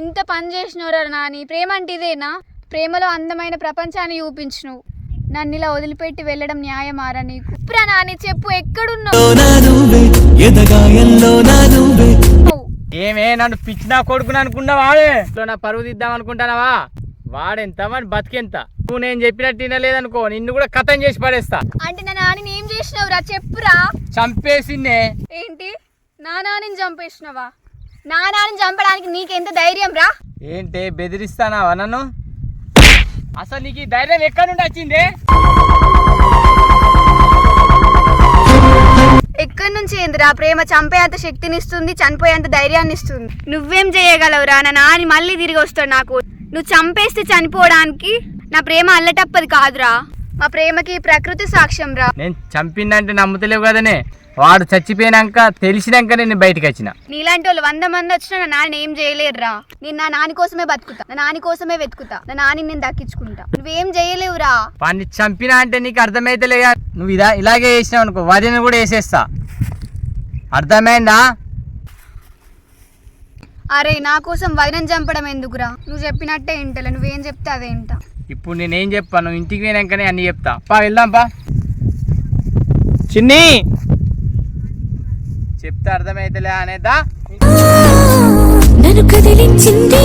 ఎంత పని చేసినవరా నాని? ప్రేమ అంటే ఇదేనా ప్రేమలో అందమైన ప్రపంచాన్ని చూపించును నన్ను ఇలా వదిలిపెట్టి వెళ్ళడం న్యాయమారా నీకు? ఇప్పుడా నాని చెప్పు ఎక్కడున్నావు? ఏమే నన్ను పిచ్చినా కొడుకుని అనుకున్నా వాడే ఇట్లా నా పరువు తీద్దాం అనుకుంటానావా? వాడెంత మరి బతికెంత? నువ్వు నేను చెప్పినట్టు వినలేదనుకో నిన్ను కూడా కథం చేసి పడేస్తా. అంటే నా నాని ఏం చేసినవురా? చెప్పురా. చంపేసిందే. ఏంటి? నా నానిని చంపేసినవా? నా నానిని చంపడానికి నీకెంత ధైర్యం రా? ఏంటి బెదిరిస్తానావా నన్ను? అసలు నీకు ఈ ధైర్యం ఎక్కడి నుండి వచ్చింది? ఎక్కడి నుంచి ఏందిరా? ప్రేమ చంపేంత శక్తినిస్తుంది చనిపోయేంత ధైర్యాన్ని ఇస్తుంది నువ్వేం చేయగలవురా నా నాని మళ్ళీ తిరిగి వస్తాడు నాకు. నువ్వు చంపేస్తే చనిపోవడానికి నా ప్రేమ అల్లటప్పది కాదురా. మా ప్రేమకి ప్రకృతి సాక్ష్యం రా. నేను చంపిందంటే నమ్ముతలేవు కదనే. వాడు చచ్చిపోయినాక తెలిసినాక నేను బయటకు వచ్చిన. నీలాంటి వాళ్ళు వంద మంది వచ్చినా నా నాన్న ఏం చేయలేరురా నేను నా నాని కోసమే బతుకుతా. నా నాని కోసమే వెతుకుతా. నా నాని నేను దక్కించుకుంటా. నువ్వేం చేయలేవురా. వాడిని చంపినా అంటే నీకు అర్థమైతలేగా నువ్వు ఇదా ఇలాగే వేసినావు అనుకో వదిన కూడా వేసేస్తా. అర్థమైందా? అరే నా కోసం వదినం చంపడం ఎందుకురా? నువ్వు చెప్పినట్టే ఇంటలే నువ్వేం చెప్తే అదే ఇంట ఇప్పుడు నేనేం చెప్పాను ఇంటికి పోయినాకనే అన్నీ చెప్తా. పా వెళ్దాం పా. చిన్ని! చెప్తే అర్థమైతలే అనేదా నన్ను కదిలించింది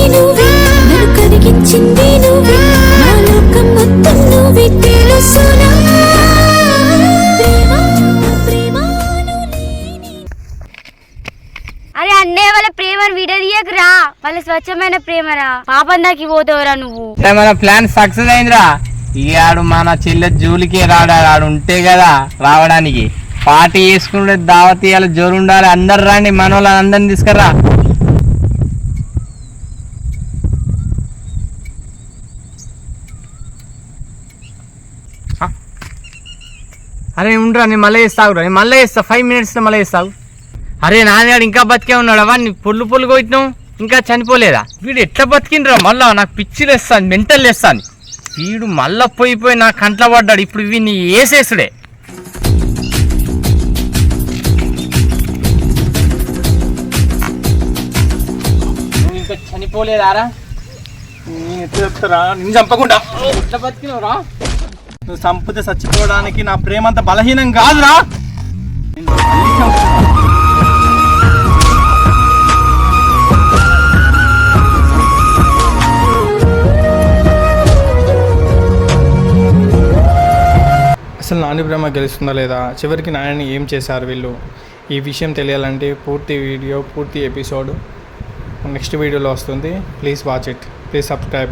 అన్నయ్య వాళ్ళ ప్రేమను విడదీయకురా. వాళ్ళ స్వచ్ఛమైన ప్రేమరా. పాపం దాకి పోతావురా నువ్వు. మన ప్లాన్ సక్సెస్ అయిందిరా. ఈ ఆడు మన చెల్లె జూలికే రాడా ఆడు ఉంటే కదా రావడానికి. పార్టీ చేసుకుంటే దావత్ ఇవ్వాలి జోరు ఉండాలి. అందరు రండి మన వాళ్ళని అందరిని తీసుకురా? అరే ఉండరా నేను మళ్ళీ చేస్తావురా నేను మళ్ళీ చేస్తా. ఫైవ్ మినిట్స్లో మళ్ళీ చేస్తావు అరే నాన్నగాడు ఇంకా బతికే ఉన్నాడు? అవన్నీ పొల్లు పొల్లు కొట్టినావు? ఇంకా చనిపోలేదా? వీడు ఎట్లా బతికిండ్రా? మళ్ళా నాకు పిచ్చిలు వేస్తాను మెంటల్ వేస్తాను వీడు మళ్ళా పోయి పోయి నా కంట్ల పడ్డాడు. ఇప్పుడు వీడిని వేసేసుడే ఇంకా చనిపోలేదారా? చెప్తారా? చంపకుండా. ఎట్లా బతికినవురా? నువ్వు చంపితే చచ్చిపోవడానికి నా ప్రేమ అంత బలహీనం కాదురా. అసలు నాని బ్రహ్మ గెలుస్తుందా లేదా? చివరికి నాయని ఏం చేశారు వీళ్ళు? ఈ విషయం తెలియాలంటే పూర్తి వీడియో పూర్తి ఎపిసోడ్ నెక్స్ట్ వీడియోలో వస్తుంది. Please watch it. Please subscribe.